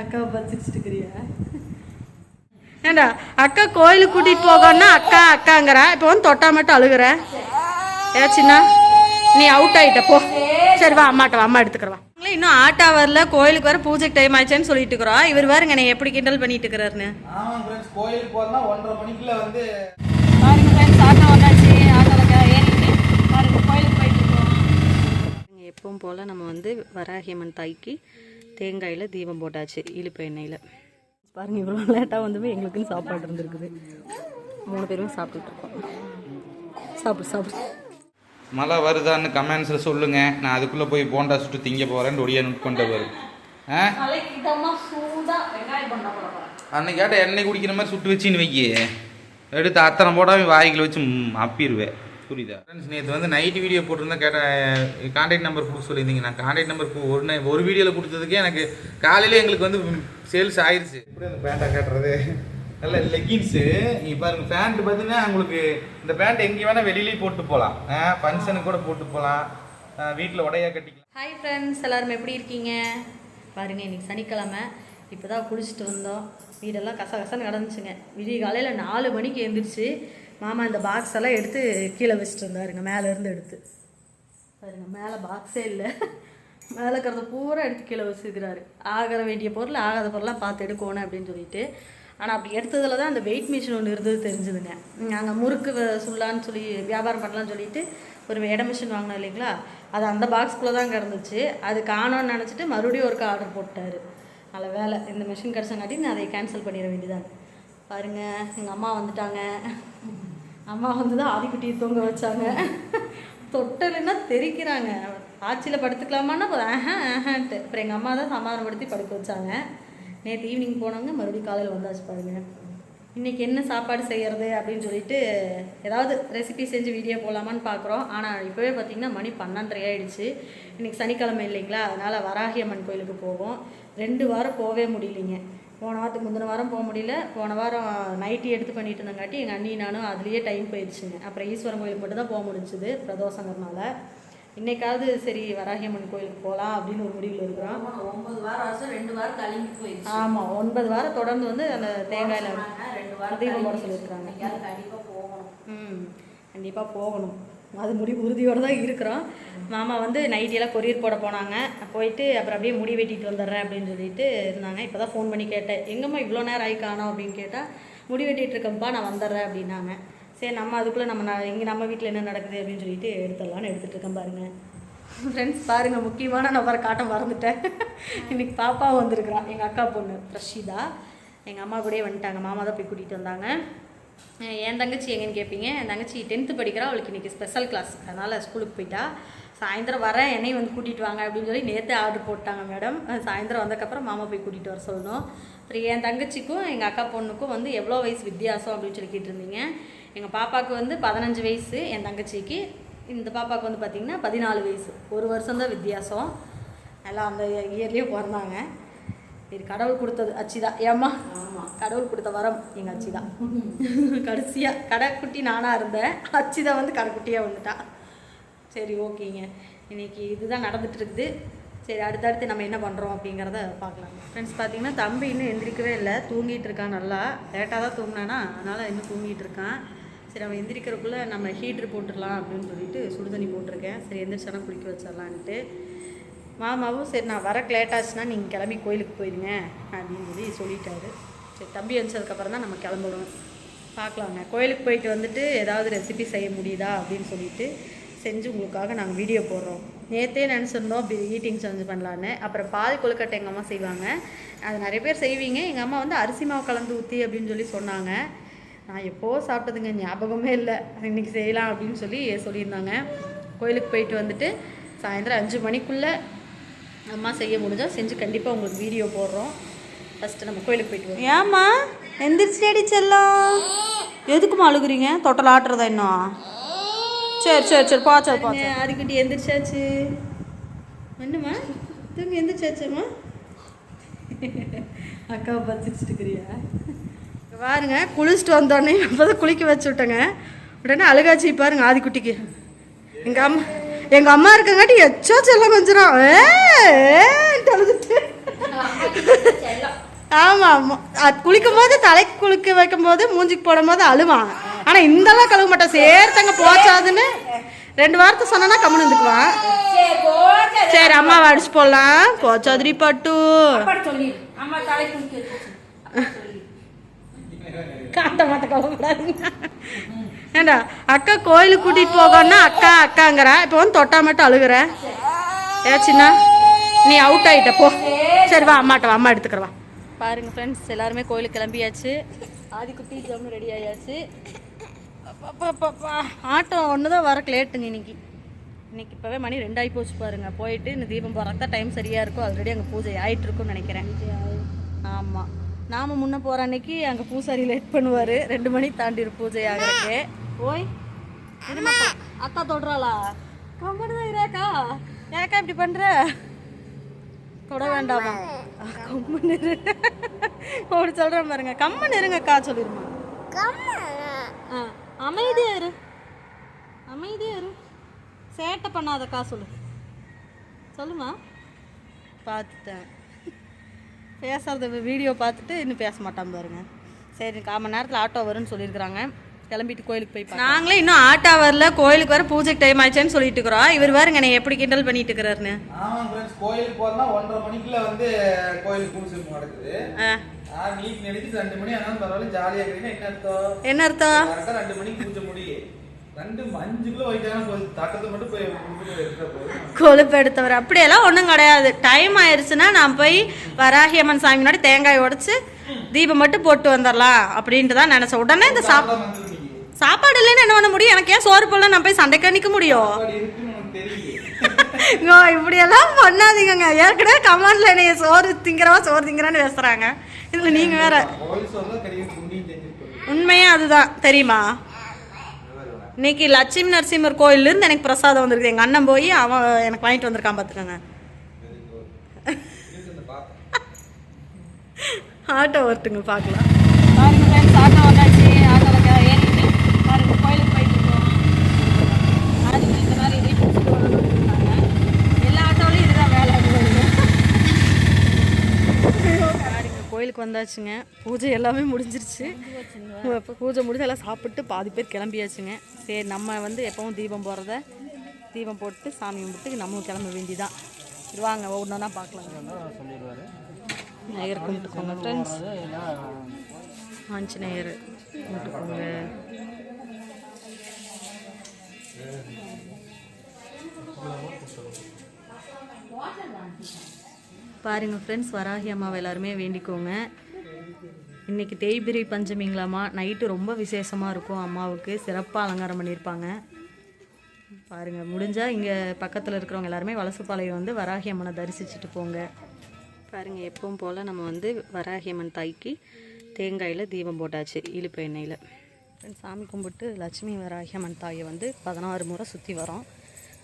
அக்காவை பச்சிச்சுட்டு இருக்கிறியா ஏண்டா அக்கா கோயிலுக்கு கூட்டிட்டு போகணும்னா அக்கா அக்காங்கிறா? இப்போ வந்து தொட்டா மட்டும் அழுகுற? ஏச்சின்னா நீ அவுட் ஆயிட்ட போ. சரி வா அம்மாட்ட வா அம்மா எடுத்துக்கிறவா இன்னும் ஆட்டா வரல கோயிலுக்கு வர பூஜைக்கு டைம் ஆயிடுச்சேன்னு சொல்லிட்டு இருக்கிறோம் இவர் பாருங்க என்னை எப்படி கிண்டல் பண்ணிட்டு இருக்கிறாருன்னு. கோயிலுக்கு போகிறதா ஒன்றரை மணிக்குள்ள வந்து பாருங்க ஃப்ரெண்ட்ஸ் ஆட்டோ வந்தாச்சு ஆட்டோவில் ஏறிட்டு பாருங்க கோயிலுக்கு போயிட்டு இருக்கோம். எப்பவும் போல் நம்ம வந்து வராகியம்மன் தாய்க்கு தேங்காயில் தீபம் போட்டாச்சு இழுப்பு எண்ணெயில். பாருங்க இவ்வளோ லேட்டாக வந்து எங்களுக்குன்னு சாப்பாடு இருந்திருக்குது. மூணு பேரும் சாப்பிட்டுட்டு இருக்கோம். சாப்பிடு சாப்பிடு. மழை வருதான்னு கமெண்ட்ஸில் சொல்லுங்க. நான் அதுக்குள்ளே போய் போண்டா சுட்டு திங்க போகிறேன்னு ஒடியா நோட் கொண்டு வரும் ஆ? அன்னைக்கு கேட்ட எண்ணெய் குடிக்கிற மாதிரி சுட்டு வச்சுன்னு வைக்கி. எடுத்து அத்தனை போடாமல் வாய்க்குள்ள வச்சு அப்பிடுவேன். புரியுதா? ஃப்ரெண்ட்ஸ் நேற்று வந்து நைட் வீடியோ போட்டிருந்தா கேட்ட கான்டாக்ட் நம்பர் கொடுக்க சொல்லியிருந்தீங்க. நான் கான்டாக்ட் நம்பர் ஒரு ஒரு வீடியோவில் கொடுத்ததுக்கே எனக்கு காலையில எங்களுக்கு வந்து சேல்ஸ் ஆயிடுச்சு எப்படி அந்த பேண்ட்டை கேட்டுறது? நல்ல லெகின்ஸு நீ பாருங்க பேண்ட் பார்த்தீங்கன்னா உங்களுக்கு இந்த பேண்ட் எங்கே வேணால் வெளியிலேயே போட்டு போகலாம் ஃபங்க்ஷனுக்கு கூட போட்டு போகலாம் வீட்டில் உடையா கட்டிக்கலாம். ஹாய் ஃப்ரெண்ட்ஸ் எல்லாரும் எப்படி இருக்கீங்க? பாருங்க இன்னைக்கு சனிக்கிழமை. இப்போ தான் குளிச்சுட்டு வந்தோம். வீடெல்லாம் கச கசன்னு கிடந்துச்சுங்க. விடிய காலையில் நாலு மணிக்கு எழுந்திரிச்சு மாமா இந்த பாக்ஸ் எல்லாம் எடுத்து கீழே வச்சுட்டு இருந்தாருங்க மேலேருந்து எடுத்து. பாருங்க மேலே பாக்ஸே இல்லை. மேலே இருக்கிறத பூரா எடுத்து கீழே வச்சுருக்கிறாரு. ஆகிற வேண்டிய பொருள் ஆகாத பொருளாக பார்த்து எடுக்கணும் அப்படின்னு சொல்லிட்டு. ஆனால் அப்படி எடுத்ததில் தான் அந்த வெயிட் மிஷின் ஒன்று இருந்தது தெரிஞ்சுதுங்க. நாங்கள் முறுக்கு வ- சொல்லி வியாபாரம் பண்ணலான்னு சொல்லிட்டு ஒரு இட மிஷின் வாங்கினோம் இல்லைங்களா? அது அந்த பாக்ஸ்குள்ளே தான் இருந்துச்சு. அது காணோன்னு நினச்சிட்டு மறுபடியும் ஒருக்கா ஆர்டர் போட்டார். நல்ல வேலை. இந்த மிஷின் கிடச்சங்காட்டி நான் அதை கேன்சல் பண்ணிட வேண்டியதான் பாருங்க எங்கள் அம்மா வந்துட்டாங்க. அம்மா வந்து தான் ஆதிக்குட்டியை தூங்க வச்சாங்க. தொட்டலைன்னா தெரிக்கிறாங்க. ஆட்சியில் படுத்துக்கலாமான்னா ஆஹா ஆஹான்ட்டு அப்புறம் எங்கள் அம்மா தான் சமாதானப்படுத்தி படுக்க வச்சாங்க. நேற்று ஈவினிங் போனவங்க மறுபடியும் காலையில் வந்தாச்சு பாருங்க. இன்றைக்கி என்ன சாப்பாடு செய்கிறது அப்படின்னு சொல்லிட்டு ஏதாவது ரெசிபி செஞ்சு வீடியோ போடலாமான்னு பார்க்குறோம் ஆனால் இப்போவே பார்த்திங்கன்னா மணி பன்னெண்டரை ஆகிடுச்சு இன்றைக்கி சனிக்கிழமை இல்லைங்களா? அதனால் வராகி அம்மன் கோயிலுக்கு போவோம். ரெண்டு வாரம் போகவே முடியலைங்க. போன வாரத்துக்கு முந்தின வாரம் போக முடியல. போன வாரம் நைட்டி எடுத்து பண்ணிட்டு இருந்தங்காட்டி எங்கள் அண்ணி நானும் அதுலேயே டைம் போயிடுச்சுங்க. அப்புறம் ஈஸ்வரன் கோயிலுக்கு மட்டும் தான் போக முடிஞ்சுது பிரதோஷங்கிறனால. இன்னைக்காவது சரி வராகியம்மன் கோயிலுக்கு போகலாம் அப்படின்னு ஒரு முடிவில் இருக்கிறோம். ஒன்பது வாரம் ரெண்டு வாரம் கழிஞ்சு போயிடுச்சு. ஆமாம் ஒன்பது வாரம் தொடர்ந்து வந்து அந்த தேங்காயில் தீபம் போட கழிஞ்சு சொல்லியிருக்காங்க. எங்கேயாவது கண்டிப்பா போகணும். ம் கண்டிப்பாக போகணும். அது முடி உறுதியோடு தான் இருக்கிறோம். மாமா வந்து நைட்டியெல்லாம் கொரியர் போட போனாங்க. போயிட்டு அப்புறம் அப்படியே முடி வெட்டிட்டு வந்துடுறேன் அப்படின்னு சொல்லிட்டு இருந்தாங்க. இப்போ தான் ஃபோன் பண்ணி கேட்டேன். எங்கம்மா இவ்வளோ நேரம் ஆகி காணோம் அப்படின்னு கேட்டால் முடி வெட்டிகிட்டு இருக்கேன்ப்பா நான் வந்துடுறேன் அப்படின்னாங்க. சரி நம்ம அதுக்குள்ளே நம்ம நான் இங்கே நம்ம வீட்டில் என்ன நடக்குது அப்படின்னு சொல்லிட்டு எடுத்துடலான்னு எடுத்துகிட்டு இருக்கேன் பாருங்க. ஃப்ரெண்ட்ஸ் பாருங்கள் முக்கியமான நபரை காட்ட மறந்துட்டேன். இன்னைக்கு பாப்பா வந்திருக்கிறான். எங்கள் அக்கா பொண்ணு ரஷிதா. எங்கள் அம்மா கூடயே வந்துட்டாங்க. மாமா தான் போய் கூட்டிகிட்டு வந்தாங்க. என் தங்கச்சி எங்கன்னு கேட்பீங்க என் தங்கச்சி டென்த்து படிக்கிறா அவளுக்கு இன்றைக்கி ஸ்பெஷல் கிளாஸ் அதனால் ஸ்கூலுக்கு போயிட்டா. சாயந்தரம் வரேன் என்னையும் வந்து கூட்டிகிட்டு வாங்க அப்படின்னு சொல்லி நேற்று ஆர்டர் போட்டாங்க மேடம் சாயந்தரம் வந்தக்கப்புறம் மாமா போய் கூட்டிகிட்டு வர சொல்லணும். அப்புறம் என் தங்கச்சிக்கும் எங்கள் அக்கா பொண்ணுக்கும் வந்து எவ்வளோ வயசு வித்தியாசம் அப்படின்னு சொல்லி கேட்டிருந்தீங்க. எங்கள் பாப்பாவுக்கு வந்து பதினஞ்சு வயசு என் தங்கச்சிக்கு இந்த பாப்பாவுக்கு வந்து பார்த்திங்கன்னா பதினாலு வயசு. ஒரு வருஷம் தான் வித்தியாசம். எல்லாம் அந்த இயர்லேயே பிறந்தாங்க. இது கடவுள் கொடுத்தது அச்சி தான் ஏம்மா? ஆமாம் கடவுள் கொடுத்த வரம் எங்கள் அச்சி தான் கடைசியாக கடைக்குட்டி நானாக இருந்தேன். அச்சி தான் வந்து கடைக்குட்டியாக வந்துட்டா. சரி ஓகேங்க. இன்னைக்கு இதுதான் நடந்துட்டு இருக்குது. சரி அடுத்தடுத்து நம்ம என்ன பண்ணுறோம் அப்படிங்கிறத பார்க்கலாம். ஃப்ரெண்ட்ஸ் பார்த்தீங்கன்னா தம்பி இன்னும் எந்திரிக்கவே இல்லை. தூங்கிட்டு இருக்கான் நல்லா. லேட்டாக தான் தூங்கினானா அதனால் இன்னும் தூங்கிட்டு இருக்கான். சரி அவன் எந்திரிக்கிறதுக்குள்ளே நம்ம ஹீட்ரு போட்டுடலாம் அப்படின்னு சொல்லிட்டு சுடுதண்ணி போட்டிருக்கேன். சரி எந்திரிச்சானா குளிக்க வச்சிடலான்ட்டு மாமாவும் சரி நான் வரக்கு லேட் ஆச்சுன்னா நீங்கள் கிளம்பி கோயிலுக்கு போயிடுங்க அப்படின்னு சொல்லி சொல்லிட்டாரு. சரி தம்பி அனுப்பிச்சதுக்கப்புறம் தான் நம்ம கிளம்பணும். பார்க்கலாங்க. கோயிலுக்கு போயிட்டு வந்துட்டு ஏதாவது ரெசிபி செய்ய முடியுதா அப்படின்னு சொல்லிட்டு செஞ்சு உங்களுக்காக நாங்கள் வீடியோ போடுறோம். நேற்றே நினச்சிருந்தோம் அப்படி ஈட்டிங் சேஞ்ச் பண்ணலான்னு. அப்புறம் பால் கொழுக்கட்டை எங்கள் அம்மா செய்வாங்க. அது நிறைய பேர் செய்வீங்க. எங்கள் அம்மா வந்து அரிசி மாவு கலந்து ஊற்றி அப்படின்னு சொல்லி சொன்னாங்க. நான் எப்போ சாப்பிட்டதுங்க ஞாபகமே இல்லை. இன்றைக்கி செய்யலாம் அப்படின்னு சொல்லி சொல்லியிருந்தாங்க. கோயிலுக்கு போயிட்டு வந்துட்டு சாயந்தரம் அஞ்சு மணிக்குள்ளே அம்மா செய்ய முடிஞ்சால் செஞ்சு கண்டிப்பாக உங்களுக்கு வீடியோ போடுறோம். ஃபஸ்ட்டு நம்ம கோயிலுக்கு போயிட்டு வரோம் ஏம்மா? எந்திரிச்சிட்டேடி செல்லம் எதுக்குமா அழுகுறீங்க? தொட்டல் ஆட்டுறதா இன்னும்? சரி சரி சரி பாச்சா பாச்சா அதுக்கிட்டி எந்திரிச்சாச்சு? என்னம்மா? தூங்கி எந்திரிச்சாச்சும்மா? அக்காவை பச்சிச்சுட்டு இருக்கிறியா? பாருங்க குளிச்சுட்டு வந்தோடனே இப்போ தான் குளிக்க வச்சு விட்டேங்க. உடனே அழுகாச்சி பாருங்க ஆதிக்குட்டிக்கு எங்கள் அம்மா எங்கள் அம்மா இருக்கங்காட்டி எச்சா செல்லம் கொஞ்சம் அழுதுட்டு. ஆமாம் அது குளிக்கும் போது தலைக்கு குளிக்க வைக்கும் போது மூஞ்சிக்கு போடும் போது அழுவான். ஆனால் இந்தளவு கழுவ மாட்டான். சேர்த்தங்க போச்சாதுன்னு ரெண்டு வாரத்தை சொன்னா கம்முன்னு இருந்துக்குவான். சரி அம்மாவை அடிச்சு போடலாம். போச்சாதிரி பட்டு. அம்மா. காட்ட மாட்ட கவலைப்படாதீங்க. ஏண்டா அக்கா கோயிலுக்கு கூட்டிட்டு போகணும்னா அக்கா அக்காங்கிற? இப்போ வந்து தொட்டா மட்டும் அழுகுற? ஏ சின்ன நீ அவுட் ஆகிட்ட போ. சரி வா அம்மாட்ட அம்மா எடுத்துக்கிறவா பாருங்க ஃப்ரெண்ட்ஸ் எல்லாருமே கோயிலுக்கு கிளம்பியாச்சு. ஆதிக்குட்டி ஜம்னு ரெடி ஆயாச்சு. ஆட்டோ ஆட்டம் ஒன்று தான் வரக்கு லேட்டுங்க இன்னைக்கு. இன்னைக்கு இப்போவே மணி ரெண்டாகி போச்சு பாருங்க. போயிட்டு இந்த தீபம் போகிறக்கு தான் டைம் சரியாக இருக்கும் ஆல்ரெடி அங்கே பூஜை ஆயிட்டு இருக்கும்னு நினைக்கிறேன். ஆமாம் நாம முன்ன போகிற அன்னைக்கு அங்கே பூசாரி லேட் பண்ணுவார். ரெண்டு மணி தாண்டிடும் பூஜை ஆகிறதுக்கு. ஓய் என்னம்மா அக்கா தொடுறாளா? கம்மனு தான் இராக்கா ஏக்கா இப்படி பண்ணுற தொட வேண்டாமா? கம்மன் இரு. அப்படி சொல்கிறேன் பாருங்க. கம்மன் இருங்கக்கா சொல்லிருமா. ஆ அமைதியா இரு. அமைதியா இரு. சேட்டை பண்ணாதக்கா சொல்லு. சொல்லுமா? பார்த்துட்டேன். பேசுறது வீடியோ பார்த்துட்டு இன்னும் பேச மாட்டான் பாருங்க. சரி கால் மணி நேரத்தில் ஆட்டோ வரும்னு சொல்லியிருக்கிறாங்க. கிளம்பிட்டு கோயிலுக்கு போய் நாங்களே இன்னும் ஆட்டோ வரல. கோயிலுக்கு வர பூஜைக்கு டைம் ஆயிடுச்சேன்னு சொல்லிட்டு இருக்கிறோம். இவர் பாருங்க என்னை எப்படி கிண்டல் பண்ணிட்டு இருக்கிறாருன்னு. ஃப்ரெண்ட்ஸ் கோயிலுக்கு போறோம்னா ஒன்றரை மணிக்குள்ள வந்து கோயிலுக்கு பூஜை நடக்குது. ஆ, மணி ஆனாலும் பரவாயில்ல இருக்கிறீங்க என்ன அர்த்தம்? என்ன அர்த்தம்? கரெக்டாக ரெண்டு மணிக்கு பூஜை முடியும் கொழுப்பு எடுத்தவர் அப்படியெல்லாம் ஒன்றும் கிடையாது. டைம் ஆயிடுச்சுன்னா நான் போய் வராகி அம்மன் சாமி முன்னாடி தேங்காய் உடைச்சு தீபம் மட்டும் போட்டு வந்துடலாம் அப்படின்ட்டு தான் நினச்சேன். உடனே இந்த சாப் சாப்பிட இல்லைன்னு என்ன பண்ண முடியும்? எனக்கு ஏன் சோறு போடல நான் போய் சண்டைக்கு நிற்க முடியும்? இப்படியெல்லாம் பண்ணாதீங்கங்க. ஏற்கனவே கமெண்ட்ல என்னைய சோறு திங்கிறவா சோறு திங்கிறான்னு பேசுறாங்க. இதுல நீங்க வேற உண்மையே அதுதான். தெரியுமா? இன்னைக்கு லட்சுமி நரசிம்மர் கோயிலேருந்து எனக்கு பிரசாதம் வந்திருக்கு எங்கள் அண்ணன் போய் அவன் எனக்கு வாங்கிட்டு வந்திருக்கான் பாத்துக்கோங்க. ஆட்டோ வரட்டுங்க பார்க்கலாம் பாருங்க ஃப்ரெண்ட்ஸ் ஆட்டோ வந்தாச்சு ஆட்டோவில் ஏறிட்டு பாருங்க கோயிலுக்கு போயிட்டு இருக்கோம் அதுக்கு இந்த மாதிரி இதே பிடிச்சிட்டு வரணும்னு சொன்னாங்க எல்லா ஆட்டோவிலையும் இதுதான் வேலை பாருங்க கோயிலுக்கு வந்தாச்சுங்க. பூஜை எல்லாமே முடிஞ்சிருச்சு. இப்போ பூஜை முடிஞ்சு எல்லாம் சாப்பிட்டு பாதி பேர் கிளம்பியாச்சுங்க. சரி நம்ம வந்து எப்பவும் தீபம் போடுறத தீபம் போட்டு சாமி கும்பிட்டு நம்ம கிளம்ப வேண்டியதான் சரி வாங்க ஒவ்வொன்றா பார்க்கலாம். விநாயகர் கும்பிட்டுக்கோங்க ஃப்ரெண்ட்ஸ் ஆஞ்சநேயர். பாருங்கள் பாருங்க ஃப்ரெண்ட்ஸ் வராகி அம்மாவை எல்லாருமே வேண்டிக்கோங்க. இன்னைக்கு தேய்பிரி பஞ்சமிங்களாம்மா நைட்டு ரொம்ப விசேஷமாக இருக்கும் அம்மாவுக்கு. சிறப்பாக அலங்காரம் பண்ணியிருப்பாங்க பாருங்கள் முடிஞ்சால் இங்கே பக்கத்தில் இருக்கிறவங்க எல்லாருமே வலசுப்பாளையம் வந்து வராகி அம்மனை தரிசிச்சுட்டு போங்க. பாருங்கள் எப்பவும் போல் நம்ம வந்து வராகி அம்மன் தாய்க்கு தேங்காயில் தீபம் போட்டாச்சு இழுப்பு எண்ணெயில். சாமி கும்பிட்டு லட்சுமி வராகி அம்மன் தாயை வந்து பதினாறு முறை சுற்றி வரோம்.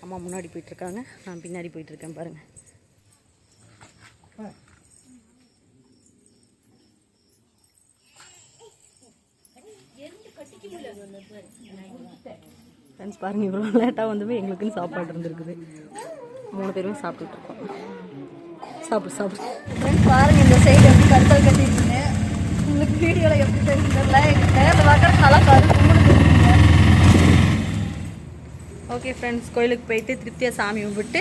அம்மா முன்னாடி போயிட்டுருக்காங்க நான் பின்னாடி போயிட்டுருக்கேன் பாருங்கள் ஃப்ரெண்ட்ஸ் பாருங்கள் இவ்வளோ லேட்டாக வந்துமே எங்களுக்குன்னு சாப்பாடு இருந்திருக்குது. மூணு பேருமே சாப்பிட்டுட்டு இருக்கோம். சாப்பிடு சாப்பிடு. ஃப்ரெண்ட்ஸ் பாருங்கள் இந்த சைடு எப்படி கருத்தல் கட்டிட்டுங்க உங்களுக்கு வீடியோவில் எப்படி தெரிஞ்சதில்ல எங்கள் நேரில் பார்க்குற கலா கருத்து ஓகே ஃப்ரெண்ட்ஸ் கோயிலுக்கு போயிட்டு திருப்தியாக சாமி கும்பிட்டு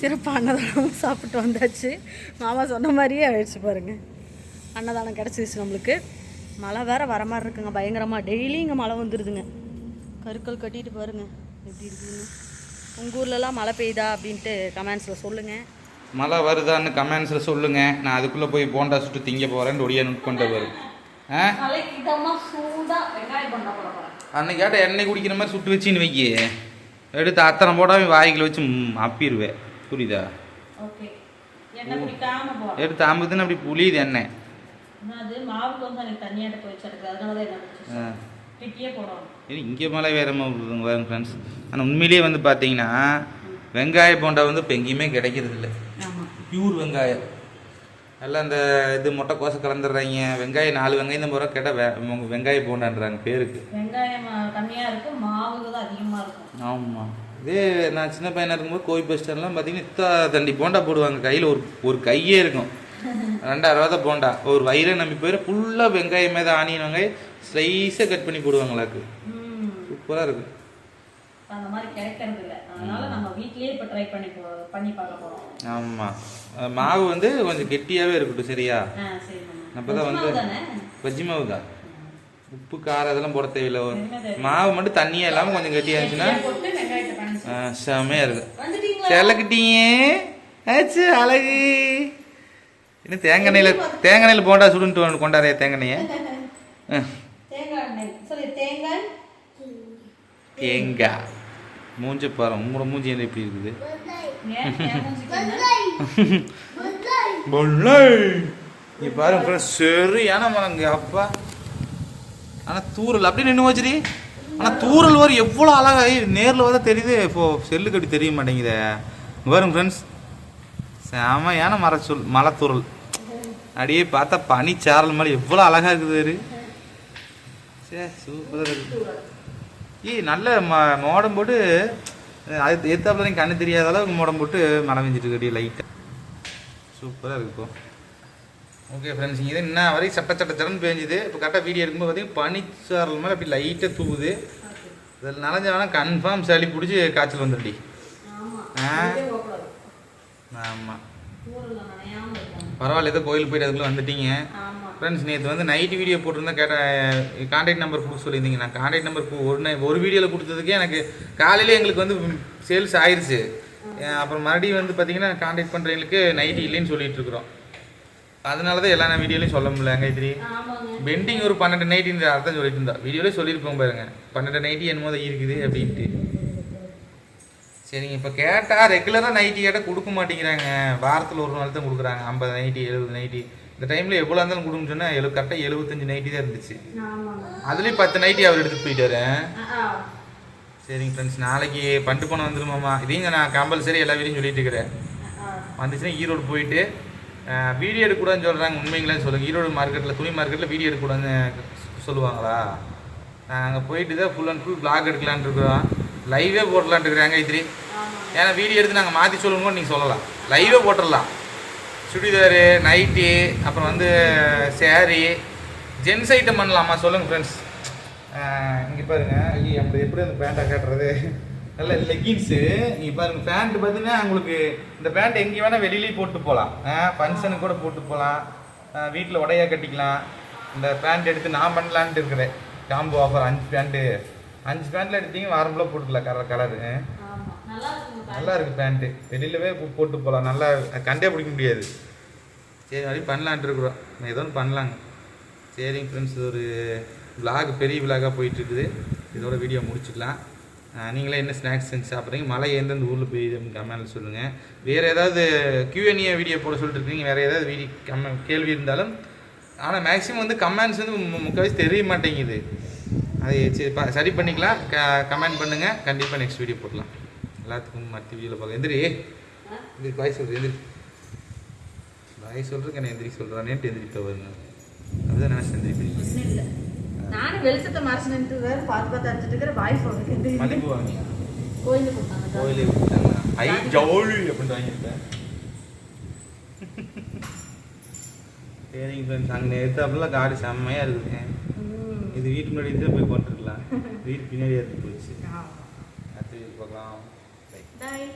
சிறப்பாக அன்னதானம் சாப்பிட்டு வந்தாச்சு. மாமா சொன்ன மாதிரியே ஆயிடுச்சு பாருங்க. அன்னதானம் கிடச்சிருச்சு நம்மளுக்கு. மழை வேறு வர மாதிரி இருக்குங்க பயங்கரமாக டெய்லி இங்கே மழை வந்துடுதுங்க கருக்கள் கட்டிட்டு பாருங்க எப்படி இருக்குதுங்க உங்கள் ஊர்லலாம் மழை பெய்யுதா அப்படின்ட்டு கமெண்ட்ஸில் சொல்லுங்கள் மழை வருதான்னு கமெண்ட்ஸில் சொல்லுங்கள் நான் அதுக்குள்ளே போய் போண்டா சுட்டு திங்க போகிறேன்னு ஒடியா நோட் கொண்டு வரும் ஆ? அன்னைக்கு கேட்ட எண்ணெய் குடிக்கிற மாதிரி சுட்டு வச்சுன்னு வைக்கி. எடுத்து அத்தனை போடாமல் வாய்க்குள்ள வச்சு அப்பிடுவேன். புரியுதா? எடுத்து அம்புதுன்னு அப்படி புளியுது எண்ணெய் இங்கே மழை வேற வரும் ஃப்ரெண்ட்ஸ் ஆனால் உண்மையிலேயே வந்து பார்த்தீங்கன்னா வெங்காய போண்டா வந்து இப்போ எங்கேயுமே கிடைக்கிறது இல்லை. பியூர் வெங்காயம். எல்லாம் இந்த இது முட்டை கோசை கலந்துடுறாங்க. வெங்காயம் நாலு வெங்காயம் தான் போகிற கேட்டால் வெங்காய போண்டான்றாங்க பேருக்கு. வெங்காயம் கம்மியாக இருக்கும். மாவு தான் அதிகமாக இருக்கும். ஆமாம் இதே நான் சின்ன பையனாக இருக்கும்போது கோவில் பஸ் ஸ்டாண்ட்லாம் பார்த்தீங்கன்னா இத்தா தண்டி போண்டா போடுவாங்க. கையில் ஒரு ஒரு கையே இருக்கும். ரெண்டாயிரம் ரூபா தான் போண்டா. ஒரு வயிறை நம்பி போயிடும் ஃபுல்லாக வெங்காயம் மேலே ஆனியன் வெங்காயம் ஸ்லைஸாக கட் பண்ணி போடுவாங்களாக்கு. சூப்பராக இருக்கு அந்த மாதிரி கிடைக்கிறது இல்ல. அதனால நம்ம வீட்லயே இப்ப ட்ரை பண்ணி போ- பண்ணி பார்க்க போறோம். ஆமாம் மாவு வந்து கொஞ்சம் கெட்டியாகவே இருக்கட்டும் சரியா? அப்பதான் வந்து- பஜ்ஜி மாவு தான். உப்பு காரம் அதெல்லாம் போட தேவையில்லை. மாவு மட்டும் தண்ணியாக இல்லாமல் கொஞ்சம் கெட்டியாக இருந்துச்சுன்னா போட்டு வெங்காயத்தை பணிச்சு ஆ, செமையா இருக்கு. வந்துட்டீங்களா? செல்லக்கிட்டீங்க ஆச்சு அழகு. இன்னும் தேங்காய் எண்ணெயில் தேங்காய் எண்ணெயில் போண்டா சுடுன்ட்டு கொண்டாரே தேங்காய் தேங்காய்? தேங்காய். மூஞ்ச பாரு உங்களோட மூஞ்சி என்ன எப்படி இருக்குது? நீ ஃப்ரெண்ட்ஸ் சரியான மரங்க அப்பா. ஆனால் தூரல் அப்படியே நின்று வச்சுடி ஆனால் தூரல் வரும் எவ்வளோ அழகாக நேரில் வர தெரியுது. இப்போ செல்லுக்கு அப்படி தெரிய மாட்டேங்குது. இங்க பாருங்க ஃப்ரெண்ட்ஸ் செமையான மர சொல் மலைத்தூரல் அப்படியே பார்த்தா பனிச்சாரல் மாதிரி எவ்வளோ அழகாக இருக்குது சே சூப்பராக இருக்குது. ஏய் நல்ல ம மோடம் போட்டு அது எத்தாப்புல கண்ணு தெரியாத அளவுக்கு மோடம் போட்டு மழை பெஞ்சிட்டு இருக்கு லைட்டாக சூப்பராக இருக்கு இப்போது ஓகே ஃப்ரெண்ட்ஸ் இது என்ன வரைக்கும் சட்ட சட்ட சடன்னு பேஞ்சுது. இப்போ கரெக்டாக வீடியோ எடுக்கும்போது பார்த்தீங்கன்னா பனிச்சாரல் மாதிரி அப்படி லைட்டாக தூவுது. இதில் நனைஞ்ச வேணால் கன்ஃபார்ம் சளி பிடிச்சி காய்ச்சல் வந்துடுடி ஆ. ஆமாம். பரவாயில்ல ஏதோ கோயிலுக்கு போயிட்டு அதுக்குள்ளே வந்துட்டீங்க. ஃப்ரெண்ட்ஸ் நேற்று வந்து நைட் வீடியோ போட்டிருந்தா கேட்டேன் கான்டாக்ட் நம்பர் கொடுக்க சொல்லியிருந்தீங்க. நான் கான்டாக்ட் நம்பர் ஒரு நை ஒரு வீடியோவில் கொடுத்ததுக்கே எனக்கு காலையிலே எங்களுக்கு வந்து சேல்ஸ் ஆயிருச்சு. அஹ் அப்புறம் மறுபடியும் வந்து பார்த்தீங்கன்னா கான்டாக்ட் பண்ணுறவங்களுக்கு நைட்டு இல்லைன்னு சொல்லிட்டு இருக்கிறோம். அதனால தான் எல்லா நான் வீடியோலையும் சொல்ல முடியல கைத்திரி பெண்டிங் ஒரு பன்னெண்டு நைட்டின்ற அர்த்தம் சொல்லிட்டு இருந்தா. வீடியோலே சொல்லியிருப்போம் பாருங்க. பன்னெண்டு நைட்டி என்னமோ தான் இருக்குது அப்படின்ட்டு. சரிங்க இப்போ கேட்டால் ரெகுலராக நைட்டி கேட்டால் கொடுக்க மாட்டேங்கிறாங்க. வாரத்தில் ஒரு நாள் தான் கொடுக்குறாங்க. ஐம்பது நைட்டி எழுபது நைட்டி இந்த டைமில் எவ்வளோ இருந்தாலும் கொடுக்கணும்னு சொன்னால் எழு கரெக்டாக எழுபத்தஞ்சு நைட்டி தான் இருந்துச்சு. அதுலேயும் பத்து நைட்டி அவர் எடுத்துகிட்டு போயிட்டாரு. சரிங்க ஃப்ரெண்ட்ஸ் நாளைக்கு பண்டு பணம் வந்துருமாம்மா இதையும் நான் கம்பல்சரி எல்லா வீடியும் சொல்லிட்டு இருக்கிறேன். வந்துச்சுன்னா ஈரோடு போயிட்டு வீடியோ எடுக்கக்கூடாதுன்னு சொல்கிறாங்க உண்மைங்களே சொல்லுங்கள் ஈரோடு மார்க்கெட்டில் துணி மார்க்கெட்டில் வீடியோ எடுக்கக்கூடாதுன்னு சொல்லுவாங்களா? நாங்கள் போயிட்டு தான் ஃபுல் அண்ட் ஃபுல் பிளாக் எடுக்கலான்னு இருக்கிறோம். லைவே போடலான்ட்டு இருக்கிறாங்க இத்திரி ஆமா. ஏன்னா வீடியோ எடுத்து நாங்கள் மாற்றி சொல்லணும்னு நீங்கள் சொல்லலாம். லைவே போட்டுடலாம். சுடிதாரு நைட்டி அப்புறம் வந்து சேரீ ஜென்ஸ் ஐட்டம் பண்ணலாமா? சொல்லுங்கள் ஃப்ரெண்ட்ஸ் இங்கே பாருங்க. ஐயோ அப்படி எப்படி அந்த பேண்ட்டை காட்டுறது? நல்ல லெகின்ஸு இங்கே பாருங்க பேண்ட் பார்த்தீங்கன்னா உங்களுக்கு இந்த பேண்ட் எங்கே வேணால் வெளியிலேயே போட்டு போகலாம் ஃபங்க்ஷனுக்கு கூட போட்டு போகலாம் வீட்டில் உடையா கட்டிக்கலாம். இந்த பேண்ட் எடுத்து நான் பண்ணலான்ட்டு இருக்கிறேன். காம்போ ஆஃபர் அஞ்சு பேண்ட்டு அஞ்சு பேண்ட்டில் எடுத்தீங்க வாரம் ஃபுல்லாக போட்டுக்கலாம் கலர் கலரு நல்லா இருக்குங்க நல்லா இருக்கு பேண்ட்டு வெளியிலவே போட்டு போகலாம் நல்லா கண்டே பிடிக்க முடியாது. சரி மாதிரி பண்ணலான்ட்டு இருக்கிறோம். ஏதோ ஒன்று பண்ணலாங்க. சரிங்க ஃப்ரெண்ட்ஸ் ஒரு vlog பெரிய விலாகாக போயிட்டு இருக்குது. இதோட வீடியோ முடிச்சுக்கலாம். நீங்களே என்ன ஸ்நாக்ஸ் செஞ்சு சாப்பிட்றீங்க? மழை எந்தெந்த ஊரில் பெய்யுது கமெண்ட்டில் சொல்லுங்கள் வேறு ஏதாவது கியூஎன்ஏ வீடியோ போட சொல்லிட்டு இருக்கீங்க வேறு ஏதாவது வீடியோ கம்ம கேள்வி இருந்தாலும் ஆனால் மேக்ஸிமம் வந்து கமெண்ட்ஸ் வந்து மு- முக்கால்வாசி தெரிய மாட்டேங்குது. அது சரி ப- சரி பண்ணிக்கலாம். க கமெண்ட் பண்ணுங்கள் கண்டிப்பாக நெக்ஸ்ட் வீடியோ போடலாம். எல்லாத்துக்கும் மற்ற வீடியோவில் பார்க்கலாம். எந்திரி. எந்திரி பாய் சொல்கிறேன் எந்திரி. பாய் சொல்கிறதுக்கு என்ன எந்திரி சொல்கிறானேன்ட்டு எந்திரிப்ப வருங்க அதுதான் நினச்சி எந்திரிப்பீங்க நானும் வெளிச்சத்தை மறைச்சு நின்று வேறு பார்த்து பார்த்து அடிச்சிட்டு இருக்கிற பாய் சொல்றேன் மதிப்பு வாங்கியா? கோயிலுக்கு கொடுத்தாங்க கோயிலே விட்டாங்களா ஐ ஜவுளி அப்படின்னு வாங்கியிருப்பேன் சரிங்க ஃப்ரெண்ட்ஸ் அங்கே நேற்று அப்படிலாம் காடு செம்மையாக இருக்குதுங்க ம். இது வீட்டு முன்னாடி தான் போய் போட்டுருக்கலாம். வீட்டு பின்னாடி எடுத்து போச்சு. அடுத்து பார்க்கலாம் Bye. Bye.